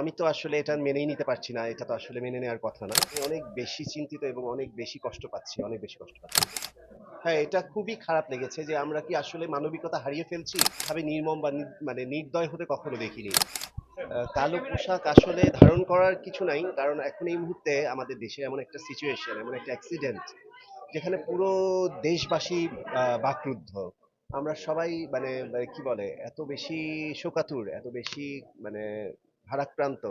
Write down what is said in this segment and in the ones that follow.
আমি তো আসলে এটা মেনেই নিতে পারছি না, এটা তো আসলে মেনে নেওয়ার কথা না। আমি অনেক বেশি চিন্তিত এবং অনেক বেশি কষ্ট পাচ্ছি, অনেক বেশি কষ্ট পাচ্ছি। হ্যাঁ এটা খুবই খারাপ লেগেছে যে আমরা কি আসলে মানবিকতা হারিয়ে ফেলছি? ভাবে নির্মম বা মানে নির্দয় হতে কখনো দেখিনি। কালো পোশাক আসলে ধারণ করার কিছু নাই, কারণ এখন এই মুহূর্তে আমাদের দেশে এমন একটা সিচুয়েশন এমন একটা অ্যাক্সিডেন্ট যেখানে পুরো দেশবাসী বাকরুদ্ধ। আমরা সবাই মানে মানে কি বলে, এত বেশি শোকাতুর, এত বেশি মানে ভারাক্রান্ত।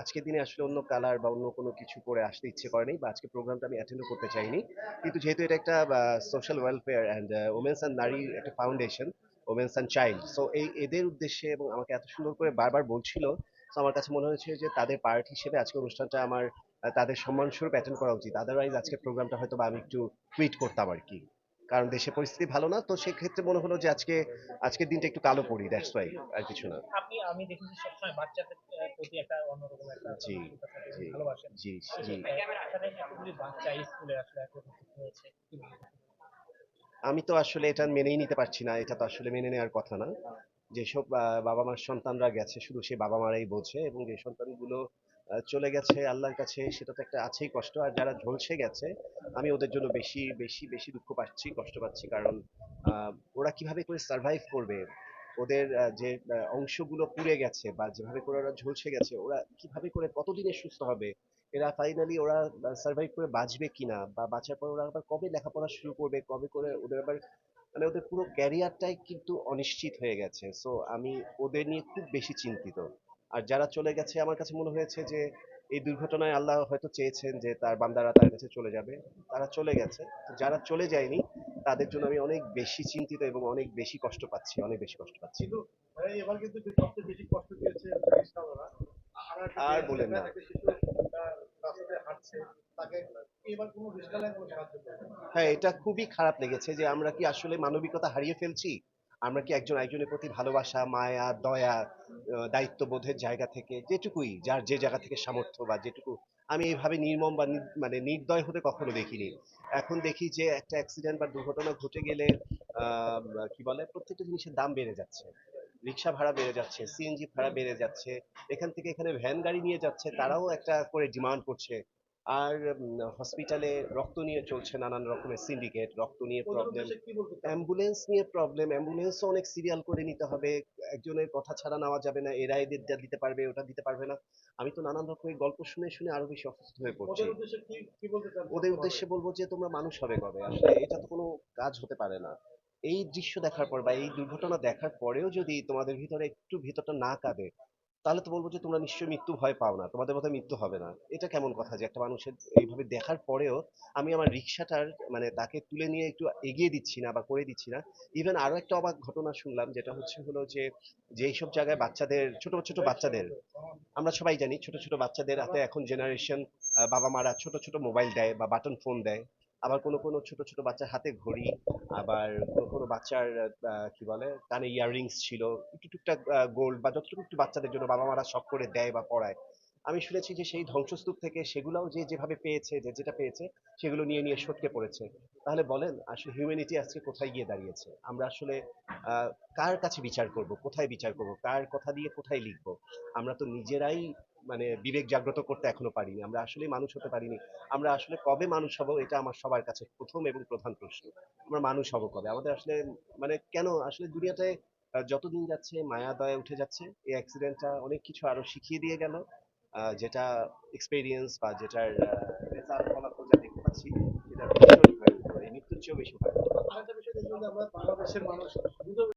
আজকের দিনে আসলে অন্য কালার বা অন্য কোনো কিছু করে আসতে ইচ্ছে করেনি বা আজকে প্রোগ্রামটা আমি অ্যাটেন্ড করতে চাইনি। কিন্তু যেহেতু এটা একটা social welfare and women's and নারী একটা foundation women's and child so এই এদের উদ্দেশ্যে এবং আমাকে এত সুন্দর করে বারবার বলছিল তো আমার কাছে মনে হয়েছে যে তাদের পার্ট হিসেবে আজকে অনুষ্ঠানটা আমার তাদের সম্মানস্বরূপ অ্যাটেন্ড করা উচিত। আদারওয়াইজ আজকে প্রোগ্রামটা হয়তো বা আমি একটু টুইট করতাম আর কি। কারণ দেশে পরিস্থিতি ভালো না তো সেক্ষেত্রে মনে হলো যে আজকে আজকের দিনটা একটু কালো পড়ি দ্যাটস ওয়াই আর কিছু না। আপনি আমি দেখেছি সবসময় বাচ্চাদের প্রতি একটা অন্যরকম একটা জি, জি, জি তো জি। বাচ্চা স্কুলে আসলে হয়েছে আমি তো আসলে এটা মেনেই নিতে পারছি না এটা তো আসলে মেনে নেওয়ার কথা না। যেসব বাবা মার সন্তানরা গেছে শুধু সে বাবা মারাই বোঝে এবং যে সন্তানগুলো চলে গেছে আল্লাহর কাছে সেটা তো একটা আছেই কষ্ট। আর যারা ঝলসে গেছে, আমি ওদের জন্য বেশি বেশি বেশি দুঃখ পাচ্ছি, কষ্ট পাচ্ছি। কারণ ওরা কীভাবে করে সার্ভাইভ করবে? ওদের যে অংশগুলো পুড়ে গেছে বা যেভাবে করে ওরা ঝলসে গেছে, ওরা কীভাবে করে কতদিনে সুস্থ হবে? এরা ফাইনালি ওরা সার্ভাইভ করে বাঁচবে কিনা? বা বাঁচার পর ওরা আবার কবে লেখাপড়া শুরু করবে? কবে করে ওদের আবার মানে ওদের পুরো ক্যারিয়ারটাই কিন্তু অনিশ্চিত হয়ে গেছে। সো আমি ওদের নিয়ে খুব বেশি চিন্তিত। আর যারা চলে গেছে আমার কাছে মনে হয়েছে যে এই দুর্ঘটনায় আল্লাহ হয়তো চেয়েছেন যে তার বান্দারা তার কাছে চলে যাবে তারা চলে গেছে যারা চলে যায়নি তাদের জন্য আমি অনেক বেশি চিন্তিত এবং অনেক বেশি কষ্ট পাচ্ছি অনেক বেশি কষ্ট পাচ্ছি এবার কিন্তু সবচেয়ে বেশি কষ্ট পেয়েছে রিকশাওয়ালা। আমরা একটা আর বলেন না। হ্যাঁ এটা খুবই খারাপ লেগেছে যে আমরা কি আসলে মানবিকতা হারিয়ে ফেলছি আমরা কি একজন একজনের প্রতি ভালোবাসা, মায়া, দয়া দায়িত্ববোধের জায়গা থেকে যেটুকুই, যার যে জায়গা থেকে সামর্থ্য বা যেটুকু, আমি এইভাবে নির্মম বা মানে নির্দয় হতে কখনো দেখিনি। এখন দেখি যে একটা অ্যাক্সিডেন্ট বা দুর্ঘটনা ঘটে গেলে কি বলে, প্রত্যেকটা জিনিসের দাম বেড়ে যাচ্ছে। রিক্সা ভাড়া বেড়ে যাচ্ছে সিএনজি ভাড়া বেড়ে যাচ্ছে, এখান থেকে এখানে ভ্যান গাড়ি নিয়ে যাচ্ছে, তারাও একটা করে ডিমান্ড করছে। আর হসপিটালে রক্ত নিয়ে চলছে নানান রকমের সিন্ডিকেট রক্ত নিয়ে প্রবলেম? অ্যাম্বুলেন্স নিয়ে প্রবলেম অ্যাম্বুলেন্সও অনেক সিরিয়াল করে নিতে হবে। একজনের কথা ছাড়া নেওয়া যাবে না এরা এদের দিতে পারবে ওটা দিতে পারবে না। আমি তো নানান রকমের গল্প শুনে শুনে আরও বেশি অসুস্থ হয়ে পড়ছি। ওদের উদ্দেশ্যে বলব যে তোমরা মানুষ হবে কবে? আসলে এটা তো কোনো কাজ হতে পারে না। এই দৃশ্য দেখার পর বা এই দুর্ঘটনা দেখার পরেও যদি তোমাদের ভিতরে একটু ভিতরটা না কাঁদে তাহলে তো বলব যে তোমরা নিশ্চয়ই মৃত্যু ভয় পাও না তোমাদের মতো মৃত্যু হবে না। এটা কেমন কথা যে একটা মানুষের এইভাবে দেখার পরেও আমি আমার রিক্সাটার মানে তাকে তুলে নিয়ে একটু এগিয়ে দিচ্ছি না বা করে দিচ্ছি না। ইভেন আরও একটা অবাক ঘটনা শুনলাম যেটা হচ্ছে হলো যে যেই সব জায়গায় বাচ্চাদের ছোট ছোট বাচ্চাদের আমরা সবাই জানি ছোট ছোট বাচ্চাদের হাতে এখন জেনারেশন বাবা মারা ছোট ছোট মোবাইল দেয় বা বাটন ফোন দেয়। আবার কোনো কোনো ছোট ছোট বাচ্চার হাতে ঘড়ি আবার কোনো কোনো বাচ্চার কি বলে, কানে ইয়াররিংস ছিল, একটু টুকটাক গোল্ড বা যতটুকু একটু বাচ্চাদের জন্য বাবা মারা শখ করে দেয় বা পড়ায়। আমি শুনেছি যে সেই ধ্বংসস্তূপ থেকে সেগুলোও যে যেভাবে পেয়েছে, যে যেটা পেয়েছে, সেগুলো নিয়ে নিয়ে সটকে পড়েছে। তাহলে বলেন, আসলে হিউম্যানিটি আজকে কোথায় গিয়ে দাঁড়িয়েছে? আমরা আসলে কার কাছে বিচার করব? কোথায় বিচার করব? কার কথা দিয়ে কোথায় লিখব? আমরা তো নিজেরাই মানে বিবেক জাগ্রত করতে এখনও পারিনি। আমরা আসলে মানুষ হতে পারিনি। আমরা আসলে কবে মানুষ হব এটা আমার সবার কাছে প্রথম এবং প্রধান প্রশ্ন। আমরা মানুষ হব কবে? আমাদের আসলে মানে কেন? আসলে দুনিয়াতে যতদিন যাচ্ছে মায়া, দয়া উঠে যাচ্ছে। এই অ্যাক্সিডেন্টটা অনেক কিছু আরও শিখিয়ে দিয়ে গেল। যেটা এক্সপেরিয়েন্স বা যেটার রেজাল্ট ফলাফল যা দেখতে পাচ্ছি, সেটা ভীষণ ভয়ঙ্কর এই মৃত্যুর চেয়েও বেশি ভয়ঙ্কর বাংলাদেশের মানুষ